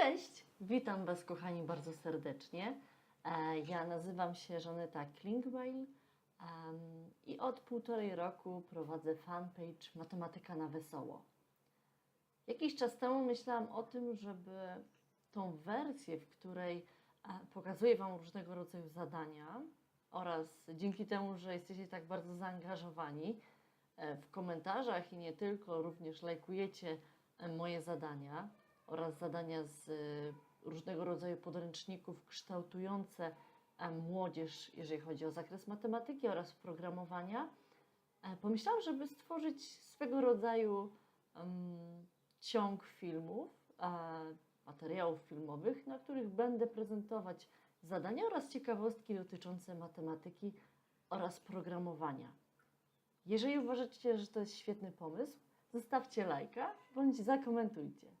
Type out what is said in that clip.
Cześć! Witam Was, kochani, bardzo serdecznie. E, Ja nazywam się Żaneta Klingbeil i od półtorej roku prowadzę fanpage Matematyka na Wesoło. Jakiś czas temu myślałam o tym, żeby tą wersję, w której e, pokazuję Wam różnego rodzaju zadania oraz dzięki temu, że jesteście tak bardzo zaangażowani e, w komentarzach i nie tylko, również lajkujecie moje zadania oraz zadania z e, różnego rodzaju podręczników kształtujące e, młodzież, jeżeli chodzi o zakres matematyki oraz programowania. E, Pomyślałam, żeby stworzyć swego rodzaju ciąg filmów, e, materiałów filmowych, na których będę prezentować zadania oraz ciekawostki dotyczące matematyki oraz programowania. Jeżeli uważacie, że to jest świetny pomysł, zostawcie lajka bądź zakomentujcie.